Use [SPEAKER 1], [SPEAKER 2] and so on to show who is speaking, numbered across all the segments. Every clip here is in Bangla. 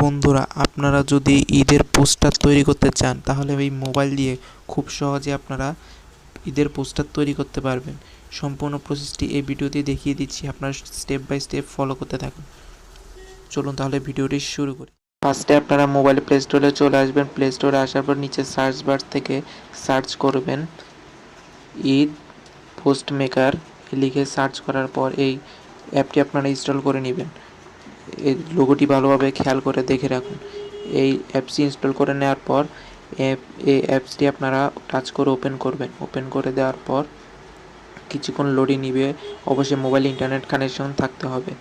[SPEAKER 1] বন্ধুরা, আপনারা যদি ঈদের পোস্টার তৈরি করতে চান, তাহলে এই মোবাইল দিয়ে খুব সহজে আপনারা ঈদের পোস্টার তৈরি করতে পারবেন। সম্পূর্ণ প্রসেসটি এই ভিডিওতে দেখিয়ে দিচ্ছি, আপনারা স্টেপ বাই স্টেপ ফলো করতে থাকুন। চলুন তাহলে ভিডিওটি শুরু করি। ফার্স্টে আপনারা মোবাইলে প্লে স্টোরে চলে আসবেন। প্লে স্টোরে আসার পর নিচে সার্চ বার থেকে সার্চ করবেন ঈদ পোস্ট মেকার লিখে সার্চ করার পর এই অ্যাপটি আপনারা ইনস্টল করে নেবেন। এই লোগোটি ভালোভাবে খেয়াল করে দেখে রাখুন। এই অ্যাপসটি ইনস্টল করে নেওয়ার পর এই অ্যাপসটি আপনারা টাচ করে ওপেন করবেন। ওপেন করে দেওয়ার পর কিছুক্ষণ লোডিং নিবে। অবশ্যই মোবাইল ইন্টারনেট কানেকশন থাকতে হবে।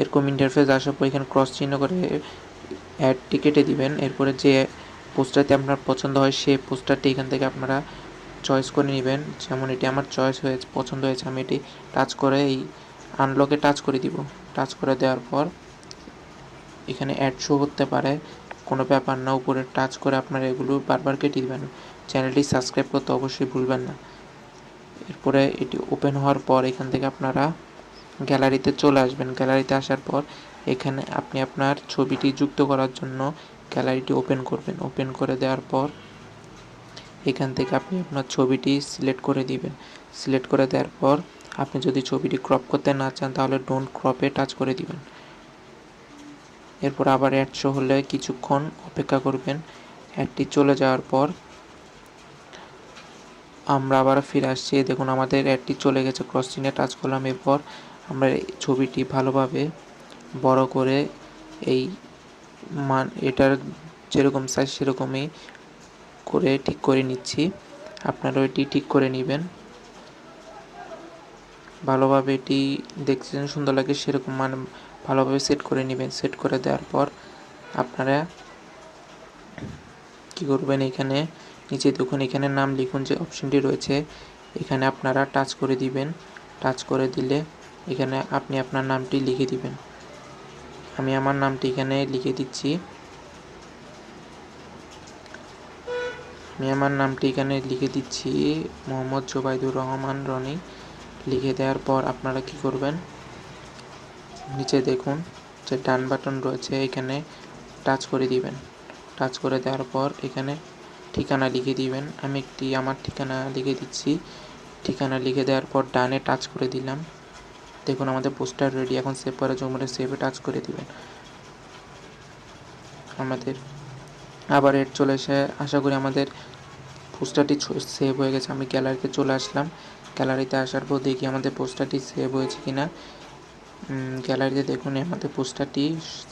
[SPEAKER 1] এরকম ইন্টারফেস আসার পর এখানে ক্রস চিহ্ন করে অ্যাডটি কেটে দিবেন। এরপরে যে পোস্টারটি আপনার পছন্দ হয় সেই পোস্টারটি এখান থেকে আপনারা চয়েস করে নেবেন। যেমন এটি আমার চয়েস হয়েছে পছন্দ হয়েছে, আমি এটি টাচ করে এই আনলকে টাচ করে দিব। টাচ করে দেওয়ার পর এখানে অ্যাড শো করতে পারে। কোনো ব্যাপার না, উপরে টাচ করে আপনারা এগুলো বারবার কেটে দিবেন। চ্যানেলটি সাবস্ক্রাইব করতে অবশ্যই ভুলবেন না। এরপরে এটি ওপেন হওয়ার পর এখান থেকে আপনারা গ্যালারিতে চলে আসবেন। গ্যালারিতে আসার পর এখানে আপনি আপনার ছবিটি যুক্ত করার জন্য গ্যালারিটি ওপেন করবেন। ওপেন করে দেওয়ার পর এখান থেকে আপনি আপনার ছবিটি সিলেক্ট করে দিবেন। সিলেক্ট করে দেওয়ার পর আপনি যদি ছবিটি ক্রপ করতে না চান, তাহলে ডোন্ট ক্রপে টাচ করে দিবেন। এরপর আবার অ্যাড শো হলে কিছুক্ষণ অপেক্ষা করবেন। অ্যাডটি চলে যাওয়ার পর আমরা আবার ফিরে আসছি। দেখুন, আমাদের অ্যাডটি চলে গেছে, ক্রস টাচ করলাম। এরপর আমরা ছবিটি ভালোভাবে বড় করে এই মান, এটার যেরকম সাইজ সেরকমই করে ঠিক করে নিচ্ছি। আপনারা এটি ঠিক করে নেবেন। ভালোভাবে এটি দেখতে সুন্দর লাগে, সেরকম মানে ভালোভাবে সেট করে নেবেন। সেট করে দেওয়ার পর আপনারা কি করবেন এখানে, নিচে দেখুন এখানে নাম লিখুন যে অপশনটি রয়েছে। এখানে আপনারা টাচ করে দিবেন। টাচ করে দিলে এখানে আপনি আপনার নামটি লিখে দিবেন। আমি আমার নামটি এখানে লিখে দিচ্ছি। আমি আমার নামটি এখানে লিখে দিচ্ছি মোহাম্মদ জোবাইদুর রহমান রনি। লিখে দেওয়ার পর আপনারা কি করবেন? নিচে দেখুন যে ডান বাটন রয়েছে, এখানে টাচ করে দিবেন। টাচ করে দেওয়ার পর এখানে ঠিকানা লিখে দিবেন। আমি একটি আমার ঠিকানা লিখে দিচ্ছি। ঠিকানা লিখে দেওয়ার পর ডানে টাচ করে দিলাম। দেখুন আমাদের পোস্টার রেডি এখন সেভ করার জন্য সেভে টাচ করে দিবেন। আমাদের আবার এর চলে এসে, আশা করি আমাদের পোস্টারটি সেভ হয়ে গেছে। আমি গ্যালারিতে চলে আসলাম। গ্যালারিতে আসার পর দেখি আমাদের পোস্টারটি সেভ হয়েছে কি না গ্যালারিতে দেখুন আমাদের পোস্টারটি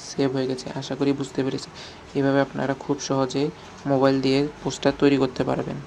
[SPEAKER 1] সেভ হয়ে গেছে। আশা করি বুঝতে পেরেছি। এভাবে আপনারা খুব সহজে মোবাইল দিয়ে পোস্টার তৈরি করতে পারবেন।